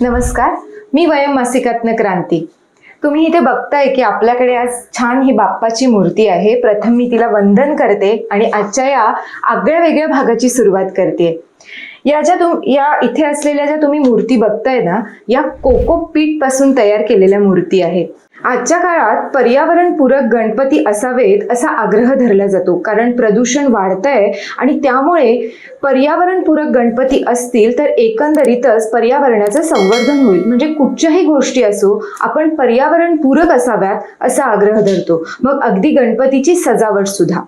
नमस्कार मी वयम मासिकातन क्रांती. तुम्ही इथे बघताय की आपल्याकडे आज छान ही बाप्पाची मूर्ती आहे. प्रथम मी तिला वंदन करते आणि आजच्या या आगळ्या वेगळ्या भागाची सुरुवात करते. या ज्या तुम या इथे असलेल्या ज्या तुम्ही मूर्ती बघताय ना या कोकोपीटपासून तयार केलेल्या मूर्ती आहेत आजच्या काळात पर्यावरणपूरक गणपती असावेत असा आग्रह धरला जातो. कारण प्रदूषण वाढतंय आणि त्यामुळे पर्यावरणपूरक गणपती असतील तर एकंदरीतच पर्यावरणाचं संवर्धन होईल. म्हणजे कुठच्याही गोष्टी असो आपण पर्यावरणपूरक असाव्यात असा आग्रह धरतो. मग अगदी गणपतीची सजावट सुद्धा.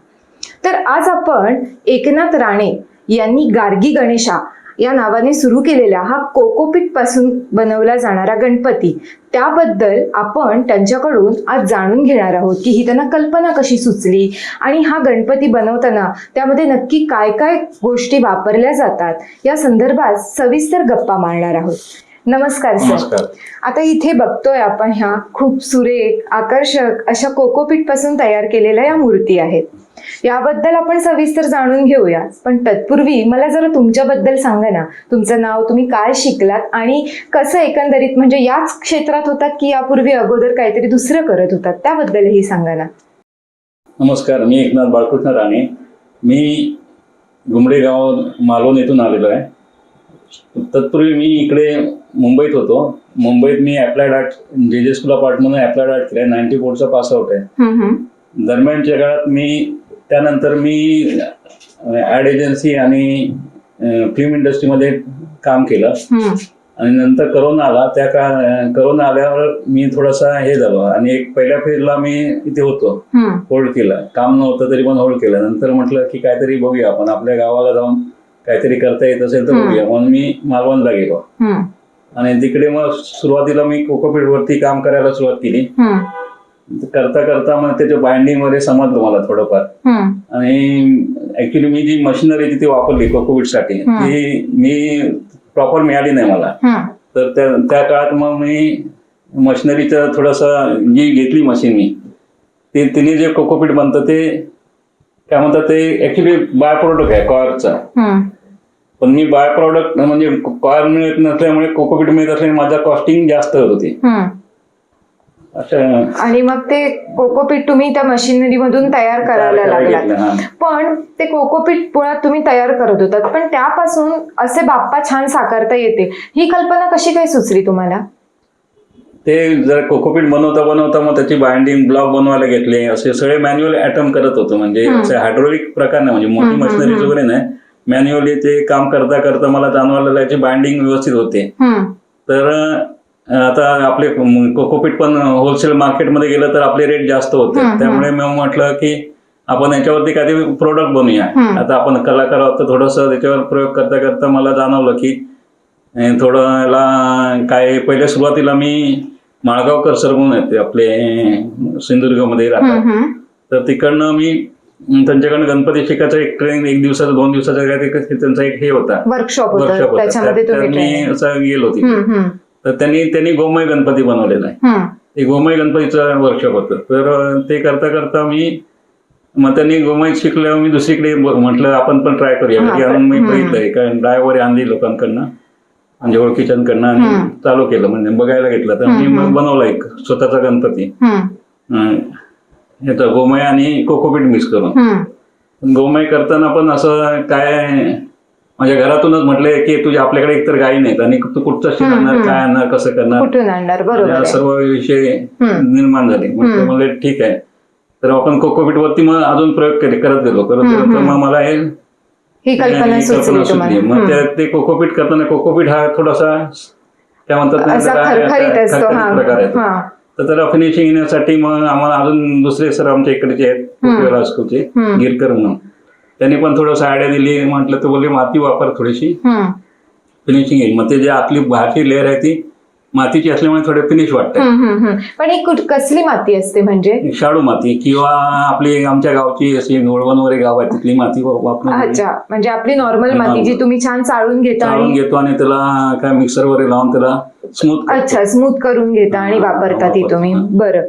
तर आज आपण एकनाथ राणे यांनी गार्गी गणेशा या नावाने सुरू केलेला हा कोकोपीटपासून बनवला जाणारा गणपती. त्याबद्दल आपण त्यांच्याकडून आज जाणून घेणार आहोत की ही त्यांना कल्पना कशी सुचली आणि हा गणपती बनवताना त्यामध्ये नक्की काय काय गोष्टी वापरल्या जातात या संदर्भात सविस्तर गप्पा मारणार आहोत. नमस्कार सर. आता इथे बघतोय आपण ह्या खूप सुरेख आकर्षक अशा कोकोपीटपासून तयार केलेल्या या मूर्ती आहेत. याबद्दल आपण सविस्तर जाणून घेऊया पण तत्पूर्वी मला जरा तुमच्याबद्दल सांगा ना. तुमचं नाव तुम्ही काय शिकलात आणि कसं एकंदरीत म्हणजे याच क्षेत्रात होतात की यापूर्वी अगोदर काहीतरी दुसरं करत होतात? त्याबद्दलही सांगा ना. नमस्कार मी एकनाथ बाळकृष्ण राणे. मी गुमडे गाव मालवण येथून आलेलो आहे. तत्पूर्वी मी इकडे मुंबईत होतो. मुंबईत मी applied art J J school of आर्टमधून applied art केलं नाईन्टी फोरचा पास आउट आहे. दरम्यानच्या काळात मी त्यानंतर मी ॲड एजन्सी आणि फिल्म इंडस्ट्रीमध्ये काम केलं. आणि नंतर करोना आला त्या का करोना आल्यावर मी थोडासा हे झालो आणि एक पहिल्या फेजला मी इथे होतो. होल्ड केलं काम नव्हतं तरी पण होल्ड केलं नंतर म्हटलं की काहीतरी बघूया आपण आपल्या गावाला जाऊन काहीतरी करता येत असेल तर. बघूया म्हणून मी मालवणला गेलो. आणि तिकडे मग सुरुवातीला मी कोकोपीट वरती काम करायला सुरुवात केली. करता करता मग त्याच्या बाइंडिंगमध्ये समजलं मला थोडंफार. आणि ऍक्च्युली मी जी मशिनरी तिथे वापरली कोकोपीटसाठी हम्म. ती मी प्रॉपर मिळाली नाही मला. तर त्या काळात मग मी मशिनरीचं थोडंसं जी घेतली मशीन मी ते तिने जे कोकोपीट बनतं ते काय म्हणतात ते ऍक्च्युली बाय प्रोडक्ट आहे हम्म. पण मी बाय प्रॉडक्ट म्हणजे कॉयर मिळत नसल्यामुळे कोकोपीट मिळत असल्यामुळे माझा कॉस्टिंग जास्त होत होती आणि मग ते कोकोपीट तुम्ही त्या मशिनरी मधून तयार करायला हा. पण ते कोकोपीट मुळात तुम्ही तयार करत होतात. पण त्यापासून असे बाप्पा छान साकारता येते. ही कल्पना कशी काय सुचली तुम्हाला? ते जर कोकोपीट बनवता बनवता मग त्याची बाइंडिंग ब्लॉक बनवायला घेतले. असे सगळे मॅन्युअल अटेम्प्ट करत होतो. म्हणजे हायड्रोलिक प्रकार नाही. म्हणजे मोठी मशिनरीज. वगैरे नाही. मॅन्युअली ते काम करता करता मला जाणवलं याची बाइंडिंग व्यवस्थित होते. तर आता आपले कोकोपीट पण होलसेल मार्केटमध्ये गेलं तर आपले रेट जास्त होते. त्यामुळे मी म्हटलं की आपण याच्यावरती काहीतरी प्रोडक्ट बनवूया. आता आपण कलाकार आहोत तर थोडंसं त्याच्यावर प्रयोग करता करता मला जाणवलं की थोडं याला काय पहिले सुरुवातीला मी माळगावकर सर म्हणून आहेत ते आपले सिंधुदुर्गमध्ये राहतात. तर तिकडनं मी त्यांच्याकडनं गणपती शिकायचं एक ट्रेनिंग एक दिवसाचा दोन दिवसाचा त्यांचा एक हे होता. वर्कशॉप वर्कशॉप होतं. मी असं गेलो होती. तर त्यांनी त्यांनी गोमय गणपती बनवलेला आहे. ते गोमय गणपतीचं वर्कशॉप होतं. तर ते करता करता मी मग त्यांनी गोमय शिकल्यावर मी दुसरीकडे म्हटलं आपण पण ट्राय करूया. घरी आणून मी. बघितलंय कारण ड्रायव्हर आणली लोकांकडनं म्हणजे ओळखीच्यांकडनं आणि. चालू केलं म्हणजे बघायला घेतलं. तर मी मग बनवला एक स्वतःचा गणपती. गोमय आणि कोकोपीट मिक्स करून. गोमय करताना पण असं काय माझ्या घरातूनच म्हटलंय की तुझ्या आपल्याकडे एकतर गायी नाहीत आणि तू कुठचं हम्म. काय आणणार कसं करणार? कुठून आणणार? बरोबर. सर्व विषय. निर्माण झाले. म्हणले ठीक आहे. तर आपण कोकोपीट वरती मग अजून प्रयोग केले करत गेलो. करत गेलो. मग मला हे ही कल्पना सुचली मग ते कोकोपीट करताना कोकोपीट हा थोडासा काय म्हणतात प्रकार आहे तर त्याला फिनिशिंग येण्यासाठी मग आम्हाला अजून दुसरे सर आमच्या इकडचे आहेत. गिरकर म्हणून. त्यांनी पण थोडंसं आयडिया दिली म्हटलं तर बोलले माती वापर थोडीशी. फिनिशिंग येईल मग ते जे आतली बाहेरची लेअर आहे ती मातीची असल्यामुळे थोडे फिनिश वाटतं हम्म, हम्म, हम्म. पण ही कुठ- कसली माती असते म्हणजे? शाडू माती किंवा आपली आमच्या गावची अशी गोळवण वगैरे गाव आहे तिथली माती वा- वापरून अच्छा. म्हणजे आपली नॉर्मल माती जी तुम्ही छान चाळून घेता चाळून आणि घेतो आणि त्याला काय मिक्सर वगैरे लावून त्याला स्मूथ अच्छा स्मूथ करून घेता आणि हा, वापरता ती वापरतो. तुम्ही. बरं.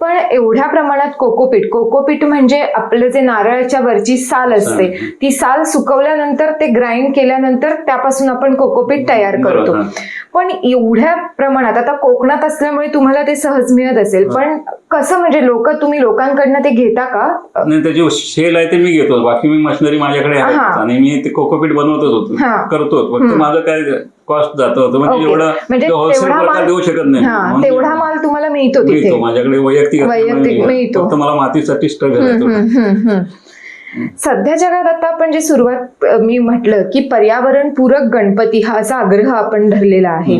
पण एवढ्या प्रमाणात कोकोपीट कोकोपीट म्हणजे आपलं जे नारळाच्या वरची साल असते साल. ती साल सुकवल्यानंतर ते ग्राइंड केल्यानंतर त्यापासून आपण कोकोपीट तयार करतो. पण एवढ्या प्रमाणात. आता कोकणात असल्यामुळे तुम्हाला ते सहज मिळत असेल. पण कसं म्हणजे लोक तुम्ही लोकांकडनं ते घेता का? आणि त्याची शेल आहे ते मी घेतो. बाकी मी मशिनरी माझ्याकडे आहे. हा. आणि मी ते कोकोपीट बनवतच हा. होतो करतो फक्त हम्म. माझं काय कॉस्ट जात होतं. म्हणजे. एवढं म्हणजे होलसेल तेवढा प्रकार माल- देऊ शकत नाही. हा म्हणून तेवढा माल तुम्हाला मिळतो तिथे. मिळतो माझ्याकडे वैयक्तिक असल्यामुळे वैयक्तिक मी- मिळतो. फक्त मला मातीसाठी स्ट्रगल आहे हम्म, थोडं. हम्म, हम्म, हम्म. सध्या जगात आता आपण जे सुरुवात अ, मी म्हटलं की पर्यावरण पूरक गणपती हा असा आग्रह आपण धरलेला आहे.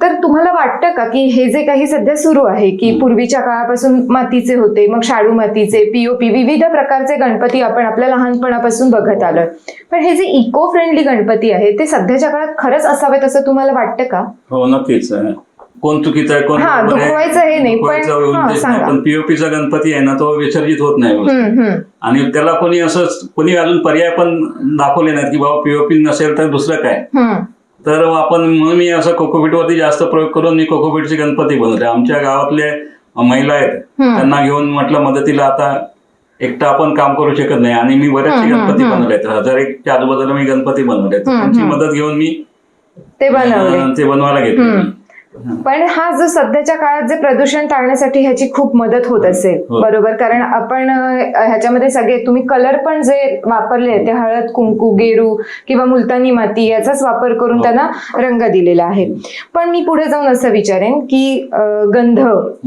तर तुम्हाला वाटतं का की हे जे काही सध्या सुरू आहे की. पूर्वीच्या काळापासून मातीचे होते मग शाडू मातीचे पीओपी विविध प्रकारचे गणपती आपण आपल्या लहानपणापासून बघत आलोय पण हे जे इको फ्रेंडली गणपती आहे ते सध्याच्या काळात खरंच असावेत असं तुम्हाला वाटतं का हो नक्कीच कोण चुकीचं आहे कोण हा, दुखवायचं हे नाही, पण- पीओपीचा गणपती आहे ना तो विसर्जित होत नाही. आणि त्याला कोणी असं कोणी अजून पर्याय पण दाखवले नाहीत की बाबा पीओपी नसेल तर दुसरं काय. तर आपण म्हणून मी असं कोकोपीटवरती जास्त प्रयोग करून मी कोकोपीटचे गणपती बनवले आमच्या गावातले महिला आहेत. त्यांना घेऊन म्हटलं मदतीला आता एकटा आपण काम करू शकत नाही आणि मी बरेचसे गणपती. बनवले आहेत हजार एकच्या आजूबाजूला मी गणपती बनवले आहेत. त्यांची. मदत घेऊन मी ते बनवायला घेतले. पण हा जो सध्याच्या काळात जे प्रदूषण टाळण्यासाठी ह्याची खूप मदत होत असेल हो. बरोबर? कारण आपण ह्याच्यामध्ये सगळे तुम्ही कलर पण जे वापरले ते हळद कुंकू गेरू किंवा मुलतानी माती याचाच वापर करून हो. त्यांना रंग दिलेला आहे. पण मी पुढे जाऊन असं विचारेन की गंध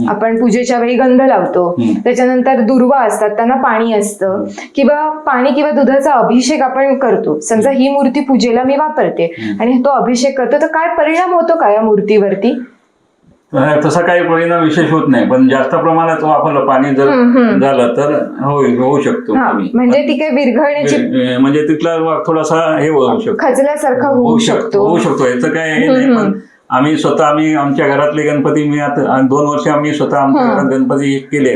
आपण पूजेच्या वेळी गंध लावतो. त्याच्यानंतर दुर्वा असतात त्यांना पाणी असतं किंवा पाणी किंवा दुधाचा अभिषेक आपण करतो. समजा ही. मूर्ती पूजेला मी वापरते. आणि तो अभिषेक करतो तर काय परिणाम होतो का या मूर्तीवरती? तसा काही परिणाम विशेष होत नाही पण जास्त प्रमाणात वापरलं पाणी जर. झालं तर होऊ शकतो. म्हणजे ती काही विरघळण्याची म्हणजे तिथला थोडासा हे होऊ शकतो खचल्यासारखा होऊ शकतो होऊ शकतो याचं काय हे नाही पण आम्ही स्वतः आम्ही आमच्या घरातले गणपती मी आता आणि दोन वर्ष आम्ही स्वतः आमच्या. घरात गणपती केले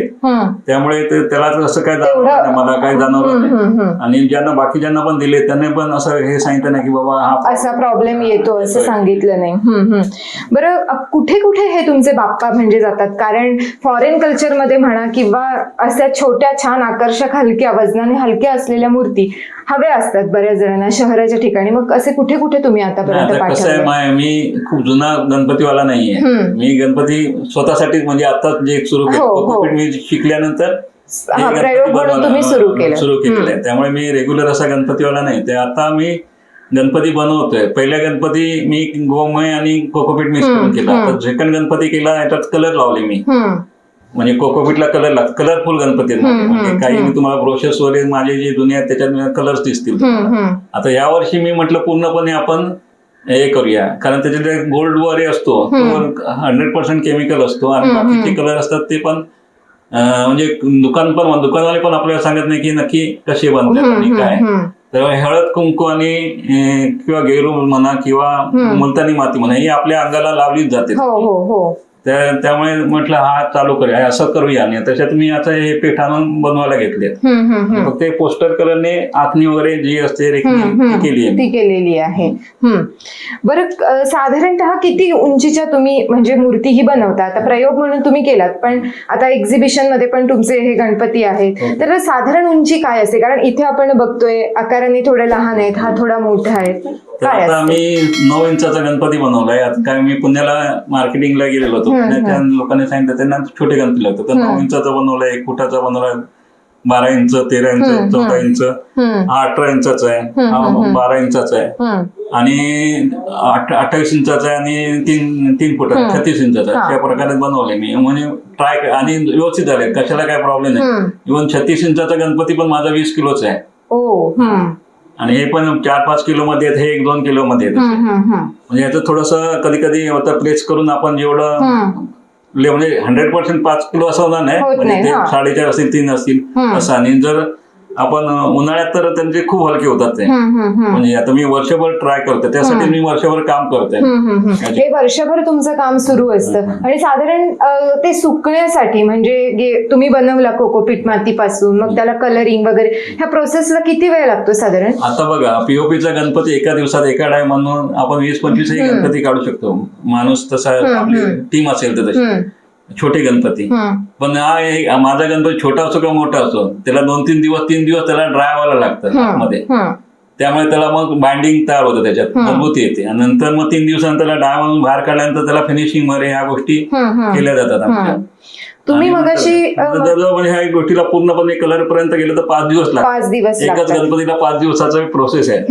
त्यामुळे ते त्याला असं काय जाणवलं नाही मला काय जाणवलं नाही. आणि ज्यांना बाकीच्यांना पण दिले त्यांनी पण असं हे सांगितलं नाही की बाबा हा असा प्रॉब्लेम येतो असं. सांगितलं नाही. बरं कुठे कुठे हे तुमचे बाप्पा म्हणजे जातात कारण फॉरेन कल्चरमध्ये म्हणा किंवा अशा छोट्या छान आकर्षक हलक्या वजनाने हलक्या असलेल्या मूर्ती हव्या असतात बऱ्याच जणांना शहराच्या ठिकाणी मग असे कुठे कुठे तुम्ही आतापर्यंत आता कसं आहे पाठवले माय मी खूप जुना गणपतीवाला नाहीये हम्म. मी गणपती स्वतःसाठीच म्हणजे आताच जे सुरू केलं हो, हो. कोकोपीट मी शिकल्यानंतर हे हा, गणपती प्रयोग म्हणून बनवायला- तुम्ही सुरू केलं. सुरू केलेलं हम्म. आहे त्यामुळे मी रेग्युलर असा गणपतीवाला नाही ते आता मी गणपती बनवतोय पहिल्या गणपती मी गोमय आणि कोकोपीट मिक्स करून केला हम्म. आता सेकंड गणपती केला याच्यात कलर लावले मी हम्म, म्हणजे कोकोपीटला कलर लागत कलरफुल गणपती म्हणजे काही. मी तुम्हाला ब्रोशर्स वगैरे माझे जे जुने आहेत त्याच्यात कलर्स दिसतील. आता यावर्षी मी म्हटलं पूर्णपणे आपण हे करूया कारण त्याच्यात गोल्ड वगैरे असतो हंड्रेड पर्सेंट केमिकल असतो आणि बाकीचे. कलर असतात ते पण म्हणजे दुकान पण दुकानवाले पण आपल्याला सांगत नाही की नक्की कसे बनतात आणि काय. तर हळद कुंकू आणि किंवा गेरू म्हणा किंवा. मुलतानी माती म्हणा ही आपल्या अंगाला लावलीच जाते हो हो हो त्या- त्यामुळे म्हटलं हा चालू करूया. असं करूया. आणि त्याच्यात मी आता हे पीठ आणून बनवायला घेतले. फक्त पोस्टर कलरने आखणी वगैरे जी असते. ती केलेली आहे. बरं साधारणतः किती उंचीच्या तुम्ही म्हणजे मूर्ती ही बनवता? आता प्रयोग म्हणून तुम्ही केलात पण आता एक्झिबिशनमध्ये पण तुमचे हे गणपती आहेत. हो. तर साधारण उंची काय असते? कारण इथे आपण बघतोय आकाराने थोडे लहान आहेत हा थोडा मोठा आहे. तर काय आता असते मी नऊ इंचाचा गणपती बनवलाय आता काय मी पुण्याला मार्केटिंगला गेलेलो होतो हम्म, पुण्याच्या लोकांनी सांगितलं त्यांना छोटे गणपती लागतात तर नऊ हम्म. इंचाचा बनवलाय एक फुटाचा बनवलाय बारा इंच तेरा हम्म, इंच चौदा हम्म. इंच हम्म, हा अठरा इंचाचा आहे हम्म, हा हम्म. बारा इंचाचा आहे हम्म. आणि अठ- अठ्ठावीस इंचाचा आहे आणि तीन तीन फुटाचा हम्म. छत्तीस इंचाचा हा. आहे. त्या प्रकारे बनवले मी म्हणजे ट्राय आणि व्यवस्थित झाले कशाला काय प्रॉब्लेम नाही हम्म. इव्हन छत्तीस इंचाचा गणपती पण माझा वीस किलोचा आहे ओ हम्म. आणि हे पण चार पाच किलो मध्ये आहेत हे एक दोन किलो मध्ये हम्म. म्हणजे याचं थोडंसं कधी कधी प्लेस करून आपण जेवढं म्हणजे हंड्रेड पर्सेंट पाच किलो असं होणार नाही म्हणजे ते. साडेचार असतील तीन असतील. असं आणि जर आपण उन्हाळ्यात तर त्यांचे खूप हलके होतात ते. म्हणजे आता मी वर्षभर ट्राय करते त्यासाठी मी वर्षभर काम करते. हे वर्षभर तुमचं काम सुरू असतं. आणि साधारण ते सुकण्यासाठी म्हणजे तुम्ही बनवला कोकोपीट मातीपासून मग त्याला कलरिंग वगैरे ह्या प्रोसेसला किती वेळ लागतो साधारण? आता बघा पीओपीचा गणपती एका दिवसात एका टाइम म्हणून आपण वीस पंचवीसही गणपती काढू शकतो. माणूस तसा आपली टीम असेल तर तशी. छोटे गणपती. पण हा माझा गणपती छोटा असो किंवा मोठा असो त्याला दोन तीन दिवस तीन दिवस त्याला ड्राय व्हायला लागतं हम्म. त्यामुळे त्याला मग बाइंडिंग तयार होतं त्याच्यात मजबूती येते आणि नंतर मग तीन दिवसानंतर त्याला डाळ म्हणून बाहेर काढल्यानंतर त्याला फिनिशिंगमध्ये ह्या गोष्टी. केल्या जातात आमच्या तुम्ही मगाशी ह्या गोष्टीला पूर्णपणे कलर पर्यंत गेलं तर पाच दिवस पाच दिवस एकच गणपतीला पाच दिवसाचा प्रोसेस आहे.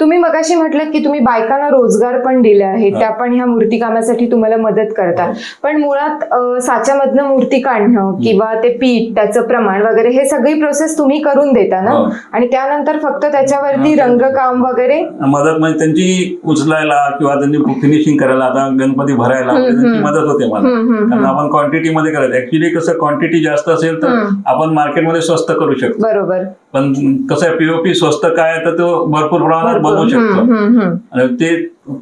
तुम्ही मगाशी म्हटलं की तुम्ही बायकांना रोजगार पण दिले आहे त्या पण ह्या मूर्ती कामासाठी तुम्हाला मदत करतात. पण मुळात साच्यामधनं मूर्ती काढणं किंवा ते पीठ त्याचं प्रमाण वगैरे हे सगळी प्रोसेस तुम्ही करून देता ना? हो. आणि त्यानंतर फक्त त्याच्यावरती. रंगकाम वगैरे? मदत म्हणजे त्यांची उचलायला किंवा त्यांनी फिनिशिंग करायला आता गणपती भरायला त्यांची मदत होते मला. आपण क्वांटिटी मध्ये करायचं. ऍक्च्युली कसं क्वांटिटी जास्त असेल तर. आपण मार्केटमध्ये स्वस्त करू शकतो. बरोबर. पण कसं आहे पीओपी स्वस्त काय तर तो भरपूर प्रमाणात बनवू शकतो. ते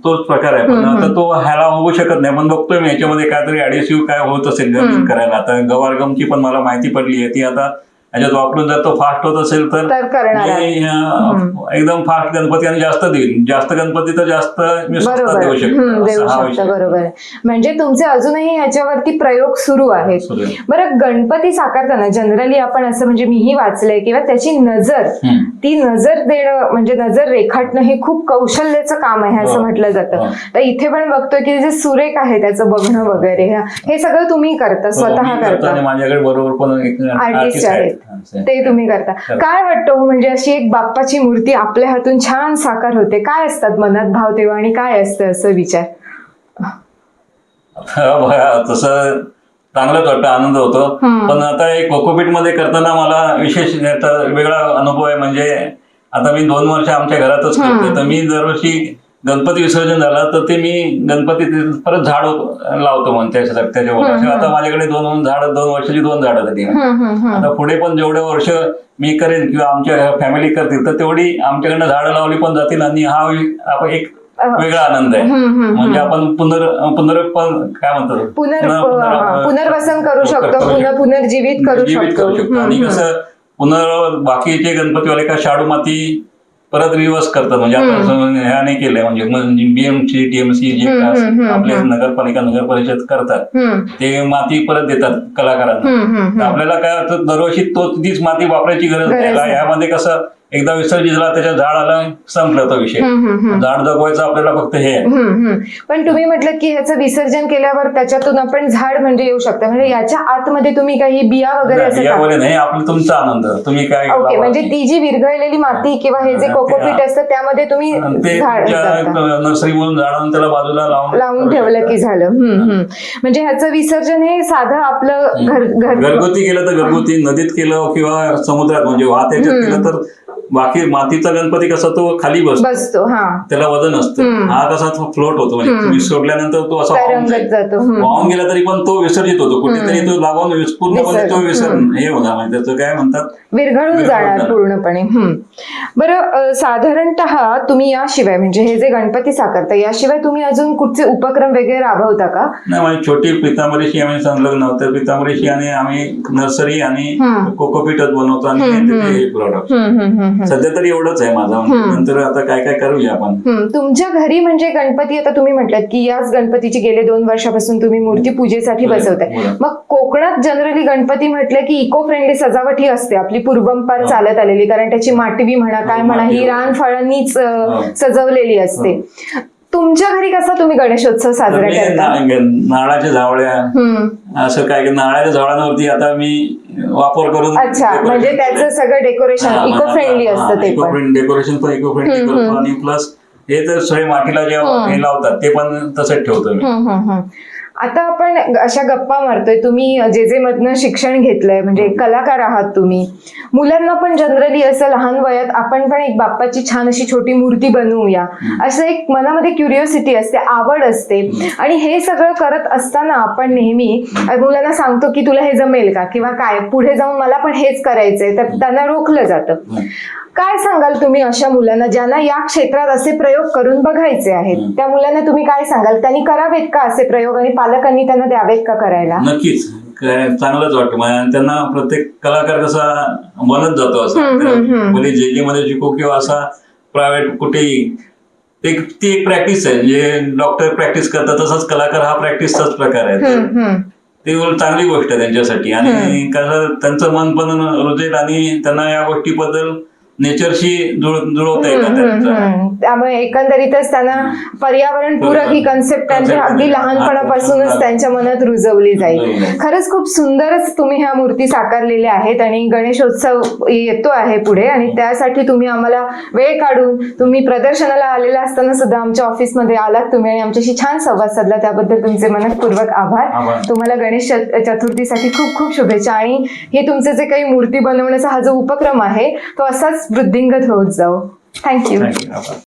तोच प्रकार आहे. पण आता तो ह्याला होऊ शकत नाही. पण बघतोय मी याच्यामध्ये काहीतरी ऍडिसिव्ह काय होत असेल करायला. आता गवारगमची पण मला माहिती पडली आहे. ती आता याच्यात वापरून जर तो फास्ट होत असेल तर एकदम फास्ट गणपती आणि जास्त देईन जास्त गणपती तर जास्त मी स्वस्तात देऊ शकतो. बरोबर. म्हणजे तुमचे अजूनही ह्याच्यावरती प्रयोग सुरू आहेत. बरं गणपती साकारताना जनरली आपण असं म्हणजे मीही वाचलंय किंवा त्याची नजर. ती नजर देणं म्हणजे नजर रेखाटणं हे खूप कौशल्याचं काम आहे असं हो. म्हटलं जातं हो. तर इथे पण बघतोय की जे सुरेख आहे त्याचं बघणं वगैरे हे- सगळं तुम्ही करता हो, स्वतः करतो माझ्याकडे बरोबर पण आर्टिस्ट आहेत ते तुम्ही करता. काय वाटतं हो म्हणजे अशी एक बाप्पाची मूर्ती आपल्या हातून छान साकार होते. काय असतात मनात भाव तेव्हा आणि काय असतं असं विचार? तसं चांगलंच वाटतं आनंद होतो. पण आता हे कोकोपीटमध्ये करताना मला विशेष वेगळा अनुभव आहे म्हणजे आता मी दोन वर्ष आमच्या घरातच करते तर मी दरवर्षी गणपती विसर्जन झालं तर ते मी गणपती परत झाड लावतो म्हणते त्याच्या आता माझ्याकडे दोन झाड दोन वर्षाची दोन झाडं झाली हम्म. आता पुढे पण जेवढे वर्ष मी करेन किंवा आमच्या फॅमिली करतील तर तेवढी आमच्याकडनं झाडं लावली पण जातील आणि हा आपण एक वेगळा आनंद आहे. म्हणजे आपण पुनर काय पुनर पुन्हा- हा, पुनर्वसन करू शकतो पुनर्जीवित करू शकतो. आणि कसं पुनर बाकीचे गणपतीवाले का शाडू माती परत रिवर्स करतात. म्हणजे आपण असं ह्या नाही केलंय. म्हणजे बीएमसी टीएमसी जे आपले नगरपालिका नगर परिषद करतात ते माती परत देतात कलाकारांना. आपल्याला काय दरवर्षी तोच तीच माती वापरायची गरज नाही. गरज नाही. ह्यामध्ये कसं एकदा विसर्जित झाला त्याच्या झाड आलं संपलं तो विषय. झाड जगवायचं आपल्याला फक्त हे आहे. पण तुम्ही म्हटलं की ह्याचं विसर्जन केल्यावर त्याच्यातून आपण झाड म्हणजे येऊ शकतं. म्हणजे याच्या आतमध्ये तुम्ही काही बिया वगैरे असं टाक- यावर नाही आपलं तुमचा आनंद. तुम्ही काय ओके. म्हणजे ती जी विरघळलेली माती किंवा हे जे कोकोपीट असतं त्यामध्ये तुम्ही आणि ते झाड. नर्सरी म्हणून झाडांना त्याला बाजूला लावून लावून ठेवलं की झालं. हम्म, हम्म. म्हणजे ह्याचं विसर्जन हे साधं आपलं घर घर घरगुती केलं तर घरगुती नदीत केलं किंवा समुद्रात म्हणजे वाहत याच्यात केलं तर बाकी मातीचा गणपती कसा तो खाली बसतो. बसतो हा. त्याला वजन असतं. हा कसा फ्लोट होतो म्हणजे तुम्ही सोडल्यानंतर तो असा वाहून गेला तरी पण तो विसर्जित होतो. कुठेतरी तो लागून पूर्णपणे तो विसर्जन. विसर हे होणार. म्हणजे त्याचं काय म्हणतात? विरघळून जाणार. पूर्णपणे. बरं साधारणतः तुम्ही याशिवाय म्हणजे हे जे गणपती साकारता याशिवाय तुम्ही अजून कुठचे उपक्रम वगैरे राबवता का? नाही म्हणजे छोटी पितांबरीशी आम्ही संलग्न तर पितांबरीशी आणि आम्ही नर्सरी आणि. कोकोपीटच बनवतो आणि प्रोडक्ट सध्या तरी एवढंच आहे माझा नंतर आता काय काय करूया आपण? तुमच्या घरी म्हणजे गणपती आता तुम्ही म्हटलात की याच गणपतीची गेले दोन वर्षापासून तुम्ही मूर्ती पूजेसाठी बसवताय. मग कोकणात जनरली गणपती म्हटलं की इको फ्रेंडली सजावट ही असते. आपली पूर्वंपार चालत आलेली कारण त्याची माटवी म्हणा काय म्हणा ही अं, हो. सजवलेली असते. तुमच्या घरी कसा तुम्ही गणेशोत्सव साजरा करता? ना- नारळाच्या झावळ्या असं काय की नारळाच्या झाडांवरती आता मी वापर करून अच्छा म्हणजे त्याचं सगळं डेकोरेशन इको फ्रेंडली असतं ते इको पण. फ्रेंड डेकोरेशन पण इको फ्रेंडली करतो आणि प्लस हे तर सगळे मातीला जे हे लावतात ते पण तसंच ठेवतो मी. आता आपण अशा गप्पा मारतोय. तुम्ही जे जे मधनं शिक्षण घेतलंय म्हणजे कलाकार आहात तुम्ही. मुलांना पण जनरली असं लहान वयात आपण पण एक बाप्पाची छान अशी छोटी मूर्ती बनवूया. असं एक मनामध्ये क्युरिओसिटी असते आवड असते. आणि हे सगळं करत असताना आपण नेहमी मुलांना सांगतो की तुला हे जमेल का? किंवा काय? पुढे जाऊन मला पण हेच करायचंय. तर त्यांना रोखलं जातं. काय सांगाल तुम्ही अशा मुलांना ज्यांना या क्षेत्रात असे प्रयोग करून बघायचे आहेत. त्या मुलांना तुम्ही काय सांगाल? त्यांनी करावेत का असे प्रयोग? आणि पालकांनी त्यांना द्यावेत का करायला? नक्कीच. काय चांगलंच वाटतं. आणि त्यांना प्रत्येक कलाकार कसा बनत जातो असं. जे जे मध्ये शिको किंवा असा प्रायव्हेट कुठेही ते ती एक प्रॅक्टिस आहे. म्हणजे डॉक्टर प्रॅक्टिस करतात तसंच कलाकार हा प्रॅक्टिसचाच प्रकार आहे. ती चांगली गोष्ट आहे त्यांच्यासाठी. आणि कसं त्यांचं मन पण रुजेल आणि त्यांना या गोष्टीबद्दल नेचरशी जुळवता येतात त्यांचं. त्यामुळे एकंदरीतच त्यांना पर्यावरण पूरक ही कन्सेप्ट त्यांच्या अगदी लहानपणापासूनच हा. त्यांच्या मनात रुजवली जाईल. खरंच खूप सुंदरच तुम्ही ह्या मूर्ती साकारलेल्या आहेत आणि गणेशोत्सव येतो आहे पुढे आणि त्यासाठी तुम्ही आम्हाला वेळ काढून तुम्ही प्रदर्शनाला आलेला असताना सुद्धा आमच्या ऑफिसमध्ये आलात तुम्ही आणि आमच्याशी छान संवाद साधला त्याबद्दल तुमचे मनपूर्वक आभार. तुम्हाला गणेश चत- चतुर्थीसाठी खूप खूप शुभेच्छा आणि हे तुमचे जे काही मूर्ती बनवण्याचा हा जो उपक्रम आहे तो असाच वृद्धिंगत होत जाओ थँक्यू Thank you. आभार.